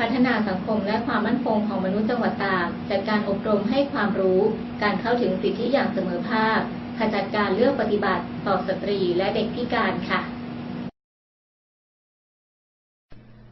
พัฒนาสังคมและความมั่นคงของมนุษย์จังหวัดตากจัดการอบรมให้ความรู้ การเข้าถึงสิทธิอย่างเสมอภาคขจัดการเลือกปฏิบัติต่อสตรีและเด็กพิการค่ะ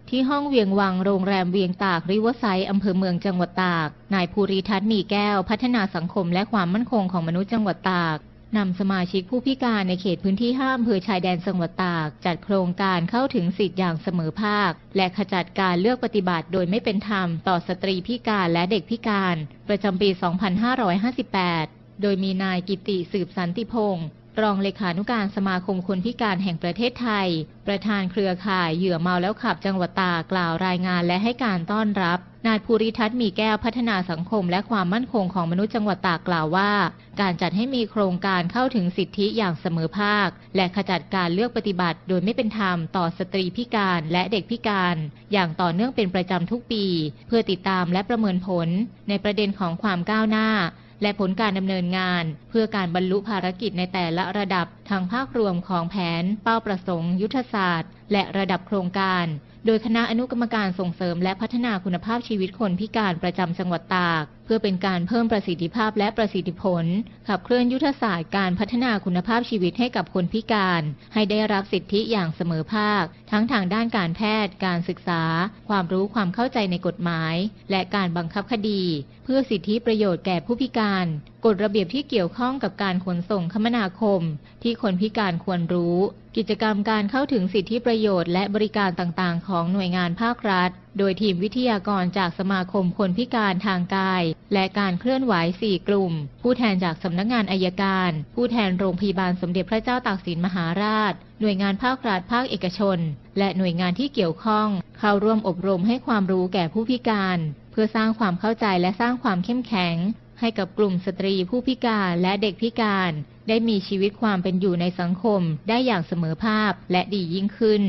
ที่ห้องเวียงวังโรงแรมเวียงตากริเวอร์ไซด์อำเภอเมืองจังหวัดตาก นายภูริทัศน์มีแก้ว พัฒนาสังคมและความมั่นคงของมนุษย์จังหวัดตาก นำสมาชิกผู้พิการในเขตพื้นที่ห้ามเภอชายแดนจังหวัดตาก จัดโครงการเข้าถึงสิทธิอย่างเสมอภาค และขจัดการเลือกปฏิบัติโดยไม่เป็นธรรมต่อสตรีพิการและเด็กพิการ ประจำปี 2558 โดยมีนายกิติสืบสันติพงศ์ รองเลขานุการสมาคมคนพิการแห่งประเทศไทย ประธานเครือข่ายเหยื่อเมาแล้วขับจังหวัดตากล่าวรายงานและให้การต้อนรับ นายภูริทัศน์มีแก้วพัฒนาสังคม และความมั่นคงของมนุษย์จังหวัดตากกล่าวว่า การจัดให้มีโครงการเข้าถึงสิทธิอย่างเสมอภาค และขจัดการเลือกปฏิบัติ โดยไม่เป็นธรรมต่อสตรีพิการและเด็กพิการ อย่างต่อเนื่องเป็นประจำทุกปี เพื่อติดตามและประเมินผล ในประเด็นของความก้าวหน้าและผลการดำเนินงาน เพื่อการบรรลุภารกิจในแต่ละระดับทางภาครวมของแผนเป้าประสงค์ ยุทธศาสตร์ และระดับโครงการโดยคณะอนุกรรมการส่งเสริมและพัฒนาคุณภาพชีวิตคนพิการประจำจังหวัดตาก เพื่อเป็นการเพิ่มประสิทธิภาพและประสิทธิผล ขับเคลื่อนยุทธศาสตร์การพัฒนาคุณภาพชีวิตให้กับคนพิการ ให้ได้รับสิทธิอย่างเสมอภาค ทั้งทางด้านการแพทย์ การศึกษา ความรู้ความเข้าใจในกฎหมาย และการบังคับคดี เพื่อสิทธิประโยชน์แก่ผู้พิการกฎระเบียบที่เกี่ยวข้องกับการขนส่งคมนาคม ที่คนพิการควรรู้กิจกรรมการเข้าถึงสิทธิประโยชน์และบริการต่างๆ ของหน่วยงานภาครัฐ โดยทีมวิทยากรจากสมาคมคนพิการทางกาย และการเคลื่อนไหว 4 กลุ่ม ผู้แทนจากสำนักงานอายการ ผู้แทนโรงพยาบาลสมเด็จพระเจ้าตากสินมหาราช หน่วยงานภาครัฐภาคเอกชน และหน่วยงานที่เกี่ยวข้อง เข้าร่วมอบรมให้ความรู้แก่ผู้พิการ เพื่อสร้างความเข้าใจและสร้างความเข้มแข็ง ให้กับกลุ่มสตรีผู้พิการและเด็กพิการ ได้มีชีวิตความเป็นอยู่ในสังคมได้อย่างเสมอภาพและดียิ่งขึ้น